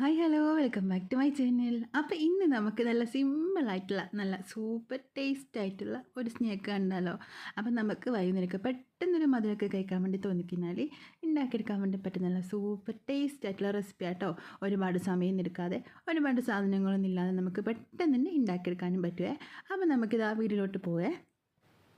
Hi hello welcome back to my channel അപ്പോൾ ഇന്ന് നമുക്ക് നല്ല സിമ്പിളായിട്ടുള്ള നല്ല സൂപ്പർ ടേസ്റ്റ് ആയിട്ടുള്ള ഒരു സ്നേക്ക് ഉണ്ടല്ലോ അപ്പോൾ നമുക്ക് വൈകുന്നേരമൊക്കെ പെട്ടെന്നൊരു മധുരമൊക്കെ കഴിക്കാൻ വേണ്ടി തോന്നിക്കഴിഞ്ഞാൽ ഉണ്ടാക്കിയെടുക്കാൻ വേണ്ടി പറ്റുന്ന നല്ല സൂപ്പർ ടേസ്റ്റ് ആയിട്ടുള്ള റെസിപ്പി ആട്ടോ. ഒരുപാട് സമയം എടുക്കാതെ ഒരുപാട് സാധനങ്ങളൊന്നും ഇല്ലാതെ നമുക്ക് പെട്ടെന്ന് തന്നെ ഉണ്ടാക്കിയെടുക്കാനും പറ്റുമേ അപ്പോൾ നമുക്കിത് ആ വീട്ടിലോട്ട് പോവേ.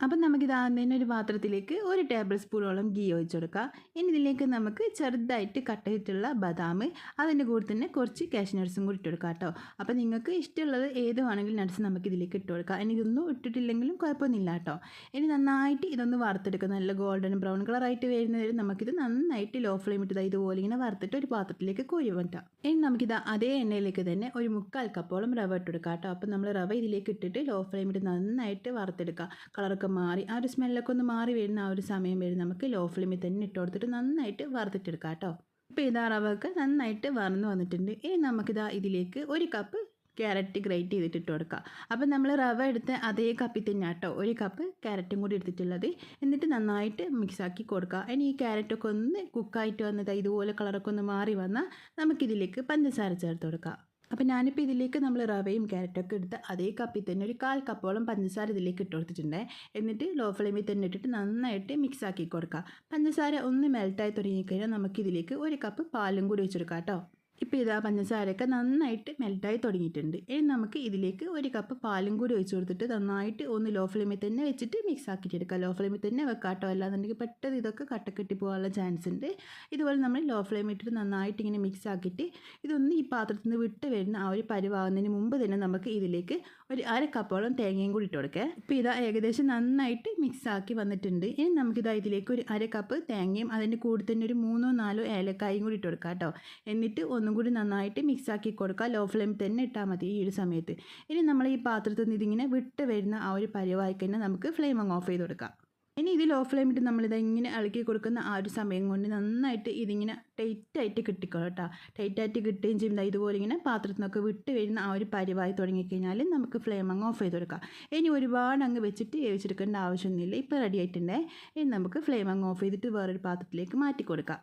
അപ്പം നമുക്കിത് ആദ്യം ഒരു പാത്രത്തിലേക്ക് ഒരു ടേബിൾ സ്പൂണോളം ഗീ ഒഴിച്ചു കൊടുക്കുക ഇനി ഇതിലേക്ക് നമുക്ക് ചെറുതായിട്ട് കട്ട് ചെയ്തിട്ടുള്ള ബദാം അതിന്റെ കൂടെ തന്നെ കുറച്ച് കാഷ് നട്ട്സും കൂടി ഇട്ട് കൊടുക്കുക കേട്ടോ. അപ്പോൾ നിങ്ങൾക്ക് ഇഷ്ടമുള്ളത് ഏത് വേണമെങ്കിലും നട്ട്സ് നമുക്ക് ഇതിലേക്ക് ഇട്ട് കൊടുക്കാം. ഇനി ഇതൊന്നും ഇട്ടിട്ടില്ലെങ്കിലും കുഴപ്പമൊന്നുമില്ല കേട്ടോ. ഇനി നന്നായിട്ട് ഇതൊന്ന് വറുത്തെടുക്കുക. നല്ല ഗോൾഡൻ ബ്രൗൺ കളറായിട്ട് വരുന്നവരെ നമുക്കിത് നന്നായിട്ട് ലോ ഫ്ലെയിം ഇട്ട് ഇതുപോലെ ഇങ്ങനെ വറുത്തിട്ട് ഒരു പാത്രത്തിലേക്ക് കോരി വേണ്ടാം ഇനി നമുക്കിത് അതേ എണ്ണയിലേക്ക് തന്നെ ഒരു മുക്കാൽ കപ്പോളം റവ ഇട്ട് കൊടുക്കുക കേട്ടോ. അപ്പോൾ നമ്മൾ റവ ഇതിലേക്ക് ഇട്ടിട്ട് ലോ ഫ്ലെയിം ഇട്ട് നന്നായിട്ട് വറുത്തെടുക്കുക. കളറൊക്കെ മാറി ആ ഒരു സ്മെല്ലൊക്കെ ഒന്ന് മാറി വരുന്ന ആ ഒരു സമയം വരെ നമുക്ക് ലോ ഫ്ലെയിമിൽ തന്നെ ഇട്ട് കൊടുത്തിട്ട് നന്നായിട്ട് വറുത്തിട്ടെടുക്കാം കേട്ടോ. ഇപ്പോൾ ഇതാ റവൊക്കെ നന്നായിട്ട് വറന്ന് വന്നിട്ടുണ്ട്. ഇനി നമുക്കിതാ ഇതിലേക്ക് ഒരു കപ്പ് ക്യാരറ്റ് ഗ്രേറ്റ് ചെയ്തിട്ട് ഇട്ട് കൊടുക്കുക അപ്പം നമ്മൾ റവ എടുത്ത് അതേ കപ്പിൽ തന്നെ കേട്ടോ ഒരു കപ്പ് ക്യാരറ്റും കൂടി എടുത്തിട്ടുള്ളത്. എന്നിട്ട് നന്നായിട്ട് മിക്സാക്കി കൊടുക്കുക ഇനി ഈ ക്യാരറ്റൊക്കെ ഒന്ന് കുക്കായിട്ട് വന്നത് ഇതുപോലെ കളറൊക്കെ ഒന്ന് മാറി വന്നാൽ നമുക്കിതിലേക്ക് പഞ്ചസാര ചേർത്ത് കൊടുക്കാം. അപ്പോൾ ഞാനിപ്പോൾ ഇതിലേക്ക് നമ്മൾ റവയും ക്യാരറ്റൊക്കെ എടുത്ത് അതേ കപ്പിൽ തന്നെ ഒരു കാൽ കപ്പോളം പഞ്ചസാര ഇതിലേക്ക് ഇട്ട് കൊടുത്തിട്ടുണ്ട്. എന്നിട്ട് ലോ ഫ്ലെയിമിൽ തന്നെ ഇട്ടിട്ട് നന്നായിട്ട് മിക്സ് ആക്കി കൊടുക്കുക പഞ്ചസാര ഒന്ന് മെൽട്ടായി തുടങ്ങിക്കഴിഞ്ഞാൽ നമുക്കിതിലേക്ക് ഒരു കപ്പ് പാലും കൂടി വെച്ചെടുക്കാം കേട്ടോ. ഇപ്പോൾ ഇതാ പഞ്ചസാരയൊക്കെ നന്നായിട്ട് മെൽറ്റായി തുടങ്ങിയിട്ടുണ്ട്. ഇനി നമുക്ക് ഇതിലേക്ക് ഒരു കപ്പ് പാലും കൂടി ഒഴിച്ചു കൊടുത്തിട്ട് നന്നായിട്ട് ഒന്ന് ലോ ഫ്ലെയിമിൽ തന്നെ വെച്ചിട്ട് മിക്സ് ആക്കിയിട്ട് എടുക്കുക ലോ ഫ്ലെയിമിൽ തന്നെ വെക്കാട്ടോ. അല്ലാന്നുണ്ടെങ്കിൽ പെട്ടെന്ന് ഇതൊക്കെ കട്ട കെട്ടി പോകാനുള്ള ചാൻസ് ഉണ്ട്. ഇതുപോലെ നമ്മൾ ലോ ഫ്ലെയിമിൽ ഇട്ടിട്ട് നന്നായിട്ട് ഇങ്ങനെ മിക്സ് ആക്കിയിട്ട് ഇതൊന്ന് ഈ പാത്രത്തിൽ നിന്ന് വിട്ട് വരുന്ന ആ ഒരു പരിവാകുന്നതിന് മുമ്പ് തന്നെ നമുക്ക് ഇതിലേക്ക് ഒരു അര കപ്പോളം തേങ്ങയും കൂടി ഇട്ട് കൊടുക്കുക ഇപ്പോൾ ഇതാ ഏകദേശം നന്നായിട്ട് മിക്സ് ആക്കി വന്നിട്ടുണ്ട്. ഇനി നമുക്കിതാ ഇതിലേക്ക് ഒരു അര കപ്പ് തേങ്ങയും അതിന്റെ കൂടെ തന്നെ ഒരു മൂന്നോ നാലോ ഏലക്കായും കൂടി ഇട്ട് കൊടുക്കാം കേട്ടോ. എന്നിട്ട് ഒന്നും കൂടി നന്നായിട്ട് മിക്സ് ആക്കി കൊടുക്കുക. ലോ ഫ്ലെയിം തന്നെ ഇട്ടാൽ മതി ഈ ഒരു സമയത്ത്. ഇനി നമ്മൾ ഈ പാത്രത്തിൽ നിന്ന് ഇതിങ്ങനെ വിട്ട് വരുന്ന ആ ഒരു പരിവായി തന്നെ നമുക്ക് ഫ്ലെയിം അങ്ങ് ഓഫ് ചെയ്ത് കൊടുക്കാം. ഇനി ഇത് ലോ ഫ്ലെയിം ഇട്ട് നമ്മളിത് ഇങ്ങനെ ഇളക്കി കൊടുക്കുന്ന ആ ഒരു സമയം കൊണ്ട് നന്നായിട്ട് ഇതിങ്ങനെ ടൈറ്റായിട്ട് കിട്ടിക്കോളൂ കേട്ടോ. ടൈറ്റായിട്ട് കിട്ടുകയും ചെയ്യുമ്പോൾ ഇതുപോലെ ഇങ്ങനെ പാത്രത്തിൽ നിന്നൊക്കെ വിട്ട് വരുന്ന ആ ഒരു പരിവായി തുടങ്ങിക്കഴിഞ്ഞാൽ നമുക്ക് ഫ്ലെയിം അങ്ങ് ഓഫ് ചെയ്ത് കൊടുക്കാം. ഇനി ഒരുപാട് അങ്ങ് വെച്ചിട്ട് വേവിച്ചെടുക്കേണ്ട ആവശ്യമൊന്നുമില്ല. ഇപ്പോൾ റെഡി ആയിട്ടുണ്ടേ. ഇനി നമുക്ക് ഫ്ലെയിം അങ്ങ് ഓഫ് ചെയ്തിട്ട് വേറൊരു പാത്രത്തിലേക്ക് മാറ്റി കൊടുക്കാം.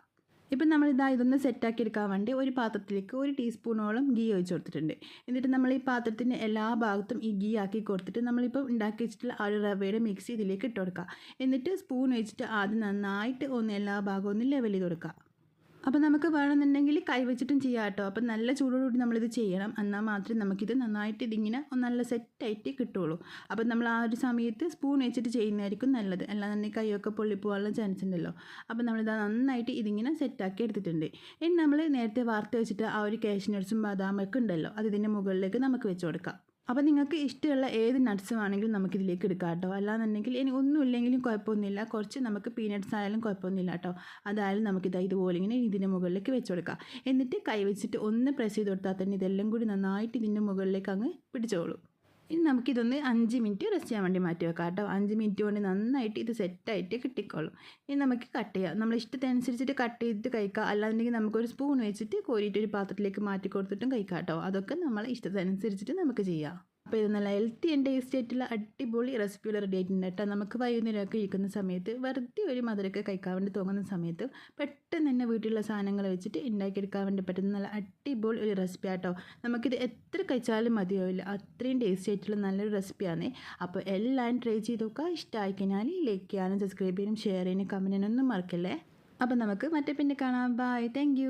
ഇപ്പം നമ്മളിതാ ഇതൊന്ന് സെറ്റാക്കി എടുക്കാൻ വേണ്ടി ഒരു പാത്രത്തിലേക്ക് ഒരു ടീസ്പൂണോളം ഗീ ഒഴിച്ച് കൊടുത്തിട്ടുണ്ട്. എന്നിട്ട് നമ്മൾ ഈ പാത്രത്തിന്റെ എല്ലാ ഭാഗത്തും ഈ ഗീ ആക്കി കൊടുത്തിട്ട് നമ്മളിപ്പോൾ ഉണ്ടാക്കി വെച്ചിട്ടുള്ള ആ ഒരു റവയുടെ മിക്സ് ഇതിലേക്ക് ഇട്ട് കൊടുക്കുക. എന്നിട്ട് സ്പൂൺ വെച്ചിട്ട് ആദ്യം നന്നായിട്ട് ഒന്ന് എല്ലാ ഭാഗവും ഒന്ന് ലെവൽ ചെയ്ത് കൊടുക്കുക. അപ്പോൾ നമുക്ക് വേണമെന്നുണ്ടെങ്കിൽ കൈവച്ചിട്ടും ചെയ്യാം കേട്ടോ. അപ്പം നല്ല ചൂടോടുകൂടി നമ്മളിത് ചെയ്യണം. എന്നാൽ മാത്രമേ നമുക്കിത് നന്നായിട്ട് ഇതിങ്ങനെ നല്ല സെറ്റായിട്ട് കിട്ടുള്ളൂ അപ്പം നമ്മൾ ആ ഒരു സമയത്ത് സ്പൂൺ വെച്ചിട്ട് ചെയ്യുന്നതായിരിക്കും നല്ലത്. അല്ലാന്നുണ്ടെങ്കിൽ കൈയൊക്കെ പൊള്ളിപ്പോകാനുള്ള ചാൻസ് ഉണ്ടല്ലോ. അപ്പം നമ്മളിത് നന്നായിട്ട് ഇതിങ്ങനെ സെറ്റാക്കി എടുത്തിട്ടുണ്ട്. ഇനി നമ്മൾ നേരത്തെ വാർത്ത വെച്ചിട്ട് ആ ഒരു കാഷ്നട്സും ബദാമൊക്കെ ഉണ്ടല്ലോ. അത് ഇതിന്റെ മുകളിലേക്ക് നമുക്ക് വെച്ച് കൊടുക്കാം. അപ്പോൾ നിങ്ങൾക്ക് ഇഷ്ടമുള്ള ഏത് നട്ട്സ് വേണമെങ്കിലും നമുക്ക് ഇതിലേക്ക് എടുക്കാം കേട്ടോ. അല്ലാന്നുണ്ടെങ്കിൽ ഇനി ഒന്നുമില്ലെങ്കിലും കുഴപ്പമൊന്നുമില്ല. കുറച്ച് നമുക്ക് പീനട്ട്സ് ആയാലും കുഴപ്പമൊന്നുമില്ല കേട്ടോ. അതായാലും നമുക്കിത് ഇതുപോലെ ഇങ്ങനെ ഇതിന്റെ മുകളിലേക്ക് വെച്ച് കൊടുക്കാം. എന്നിട്ട് കൈ വെച്ചിട്ട് ഒന്ന് പ്രസ് ചെയ്ത് കൊടുത്താൽ തന്നെ ഇതെല്ലാം കൂടി നന്നായിട്ട് ഇതിന്റെ മുകളിലേക്ക് അങ്ങ് പിടിച്ചോളൂ. ഇനി നമുക്കിതൊന്ന് അഞ്ച് മിനിറ്റ് റെസ്റ്റ് ചെയ്യാൻ വേണ്ടി മാറ്റി വെക്കാം കേട്ടോ. അഞ്ച് മിനിറ്റ് കൊണ്ട് നന്നായിട്ട് ഇത് സെറ്റായിട്ട് കിട്ടിക്കോളും. ഇനി നമുക്ക് കട്ട് ചെയ്യാം. നമ്മൾ ഇഷ്ടത്തിനനുസരിച്ചിട്ട് കട്ട് ചെയ്തിട്ട് കഴിക്കാം. അല്ലാന്നുണ്ടെങ്കിൽ നമുക്കൊരു സ്പൂൺ വെച്ചിട്ട് കോരിയിട്ട് ഒരു പാത്രത്തിലേക്ക് മാറ്റി കൊടുത്തിട്ടും കഴിക്കാം കേട്ടോ. അതൊക്കെ നമ്മളെ ഇഷ്ടത്തിനനുസരിച്ചിട്ട് നമുക്ക് ചെയ്യാം. അപ്പോൾ ഇത് നല്ല ഹെൽത്തി ആൻഡ് ടേസ്റ്റി ആയിട്ടുള്ള അടിപൊളി റെസിപ്പികൾ റെഡി ആയിട്ടുണ്ട് കേട്ടോ. നമുക്ക് വൈകുന്നേരമൊക്കെ ഇരിക്കുന്ന സമയത്ത് വെറുതെ ഒരു മധുരമൊക്കെ കഴിക്കാൻ വേണ്ടി തോന്നുന്ന സമയത്ത് പെട്ടെന്ന് തന്നെ വീട്ടിലുള്ള സാധനങ്ങൾ വെച്ചിട്ട് ഉണ്ടാക്കിയെടുക്കാൻ വേണ്ടി പറ്റുന്ന നല്ല അടിപൊളി ഒരു റെസിപ്പി ആട്ടോ. നമുക്കിത് എത്ര കഴിച്ചാലും മതിയാവില്ല. അത്രയും ടേസ്റ്റി ആയിട്ടുള്ള നല്ലൊരു റെസിപ്പിയാണ് അപ്പോൾ എല്ലാവരും ട്രൈ ചെയ്ത് നോക്കുക. ഇഷ്ടമായി കഴിഞ്ഞാൽ ലൈക്ക് ചെയ്യാനും സബ്സ്ക്രൈബ് ചെയ്യാനും ഷെയർ ചെയ്യാനും കമന്റ് ചെയ്യാനൊന്നും മറക്കല്ലേ? അപ്പോൾ നമുക്ക് മറ്റേ പിന്നെ കാണാം. Bye thank